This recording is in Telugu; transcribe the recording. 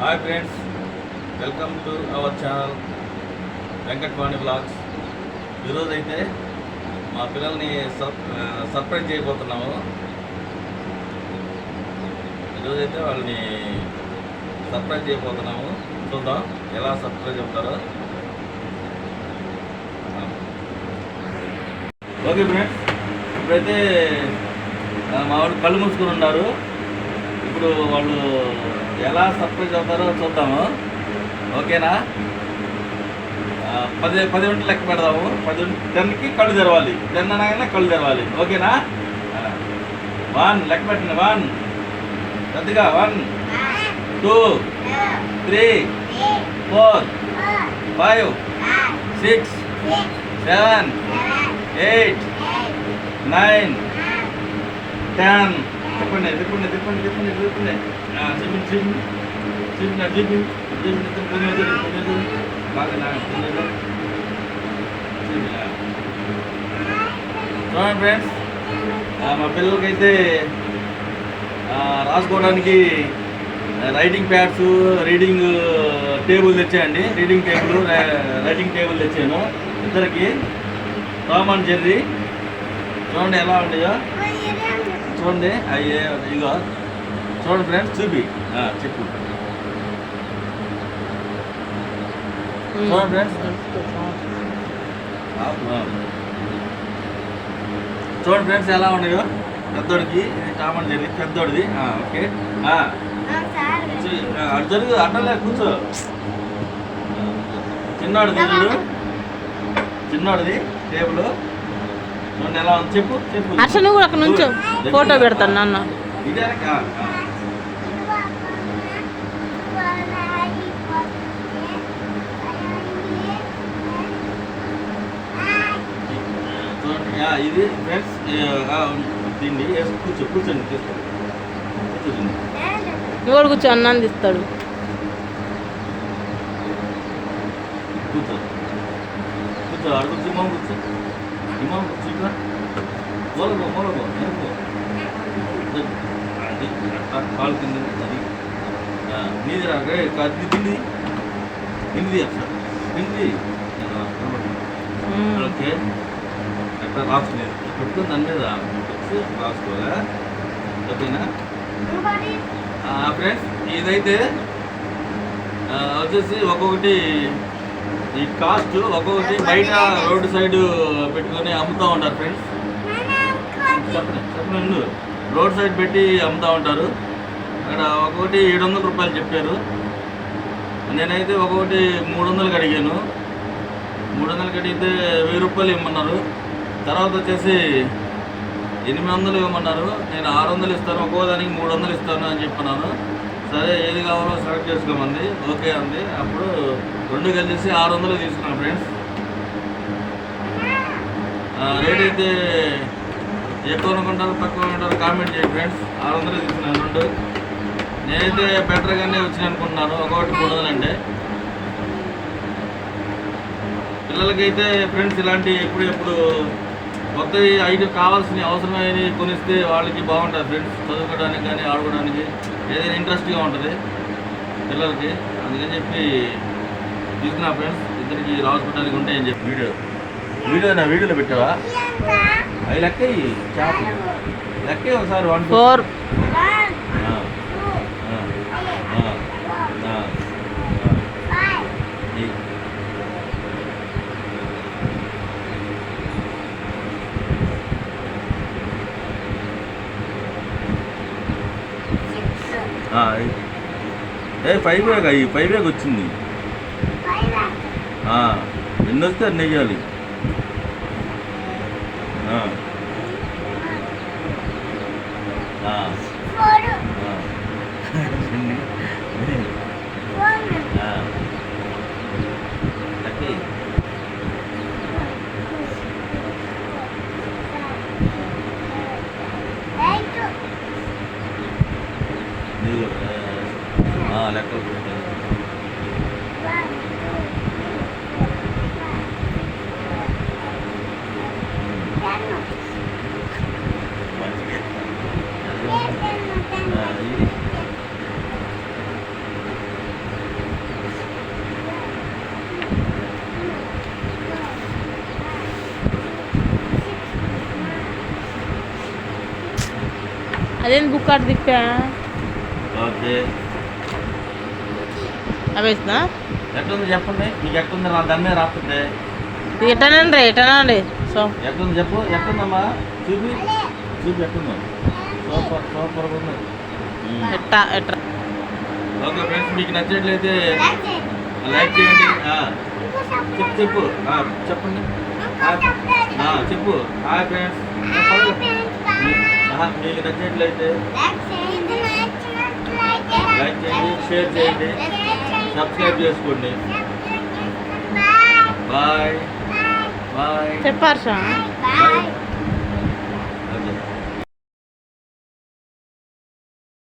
Hi friends welcome to our channel Venkatvani blogs ఈరోజు అయితే మా పిల్లల్ని సర్ప్రైజ్ చేయబోతున్నాము. ఈరోజైతే వాళ్ళని సర్ప్రైజ్ చేయబోతున్నాము. చూద్దాం ఎలా సర్ప్రైజ్ అవుతారో. ఓకే ఫ్రెండ్స్ ఇప్పుడైతే మా వాళ్ళు కళ్ళు మూసుకుని ఉన్నారు. ఇప్పుడు వాళ్ళు ఎలా సర్ప్రైజ్ అవుతారో చూద్దాము. ఓకేనా? పది పది గంటలు లెక్క పెడదాము. పది టెన్కి కళ్ళు తెరవాలి. టెన్ అనగానే కళ్ళు తెరవాలి. ఓకేనా? వన్ లెక్క పెట్టండి. వన్. పెద్దగా one. Two. Three. Four. Five. Six. Seven. Eight. Nine. Ten. చెప్పండి ఎదుర్కొండి తిప్పండి ఎదుర్కొండి ఎదుర్కొండి ఆ, చెప్పండి చెప్పండి చెప్పండి చెప్పి చెప్పండి బాగా నాకు చూడండి ఫ్రెండ్స్ మా పిల్లలకైతే రాసుకోవడానికి రైటింగ్ ప్యాడ్స్ రీడింగ్ టేబుల్ తెచ్చాయండి. రీడింగ్ టేబుల్ రైటింగ్ టేబుల్ తెచ్చాను. ఇద్దరికి. రామ్ అండ్ జెర్రీ చూడండి ఎలా ఉన్నాయో. చూడండి అయ్యే ఇగో చూడండి ఫ్రెండ్స్ చూపి. చెప్పు. చూడండి ఫ్రెండ్స్ చూడండి ఫ్రెండ్స్ ఎలా ఉన్నాయో? పెద్దోడికి ఇది టామన్ జెర్రీ పెద్దోడిది. ఓకే. జరుగు అడ్డలే కూర్చో. చిన్నోడిది చూడు. చిన్నోడిది టేబుల్ చూడండి ఎలా ఉంది చెప్పు చెప్పు హర్ష నువ్వు కూడా అక్కడ నుంచో. ఫోటో పెడతాను నాన్న. ఇదే ఫ్రెండ్స్ దీన్ని కూర్చో కూర్చోండి కూర్చోండి. కూర్చో అన్నాన్ని తీస్తాడు. కూర్చో. కూర్చో ఆడ కూర్చో. కూర్చో. ఇమాం కూర్చో నేర్పో అది అట్లా కాలు కింద అది నీది రా అది తిండి తిండి అసలు తిండి ఓకే. ఎక్కడ రాసుకునేది పెట్టుకుని దాని మీద వచ్చి రాసుకోవాలా ఓకేనా ఫ్రెండ్స్ ఇదైతే వచ్చేసి ఒక్కొక్కటి ఈ కాస్ట్ ఒక్కొక్కటి బయట రోడ్డు సైడ్ పెట్టుకొని అమ్ముతూ ఉంటారు ఫ్రెండ్స్. చెప్పండి చెప్పండి రోడ్ సైడ్ పెట్టి అమ్ముతూ ఉంటారు. అక్కడ ఒక్కొక్కటి ఏడు వందల రూపాయలు చెప్పారు. నేనైతే ఒక్కొక్కటి మూడు వందలకి అడిగాను. మూడు వందలకి అడిగితే వెయ్యి రూపాయలు ఇవ్వమన్నారు తర్వాత వచ్చేసి ఎనిమిది వందలు ఇవ్వమన్నారు. నేను ఆరు వందలు ఇస్తాను ఒక్కో దానికి మూడు వందలు ఇస్తాను అని చెప్పన్నాను. సరే ఏది కావాలో సెలెక్ట్ చేసుకోమంది. ఓకే అంది. అప్పుడు రెండు కలిసి ఆరు వందలు తీసుకున్నాను ఫ్రెండ్స్ రేట్ అయితే ఎక్కువ అనుకుంటారు తక్కువ అనుకుంటారు కామెంట్ చేయండి ఫ్రెండ్స్ ఆరు వందలు తీసుకున్నాను రెండు. నేనైతే బెటర్గానే వచ్చిన అనుకుంటున్నాను ఒకటి మూడు వందలు అంటే. పిల్లలకైతే ఫ్రెండ్స్ ఇలాంటి ఎప్పుడు ఎప్పుడు కొత్త ఐటమ్ కావాల్సిన అవసరమైనవి కొనిస్తే వాళ్ళకి బాగుంటుంది ఫ్రెండ్స్ చదువుకోవడానికి కానీ ఆడుకోవడానికి ఏదైనా ఇంట్రెస్ట్గా ఉంటుంది పిల్లలకి. అందుకని చెప్పి తీసుకున్నా ఫ్రెండ్స్ ఇద్దరికి రాసుకోవడానికి ఉంటాయని చెప్పి. వీడియో. వీడియో నా వీడియోలో పెట్టావా? అవి లెక్క చేప లెక్క ఒకసారి వన్ ఫోర్ ఏ ఫైవ్ బ్యాగ్ అయ్యి ఫైవ్ బ్యాగ్ వచ్చింది. ఎన్ని వస్తే అన్ని వేయాలి ఆ. ఆ, ఆ. ఎన్ని? ఆ. లక్కీ. నీళ్ళు, ఆ, ఆ, లెక్కలు अदन बुक कर दिखते हैं ओके अब इतना एक तो, तो जापान में एक तो नहीं आता रात को ये टन है ना ये సో ఎట్లుంది చెప్పు ఎట్లుందమ్మా చూపి. చూపి ఎట్లుందో సూపర్ సూపర్. ఎట్ట ఎట్ట? ఓకే ఫ్రెండ్స్ మీకు నచ్చినట్లయితే లైక్ చేయండి. ఆ, చెప్పు చెప్పు. ఆ, చెప్పండి. ఆ, ఆ, చెప్పు. Hi friends. మీకు నచ్చినట్లయితే లైక్ చేయండి. షేర్ చేయండి. సబ్స్క్రైబ్ చేసుకోండి. బాయ్. బాయ్. చెప్పారు బాయ్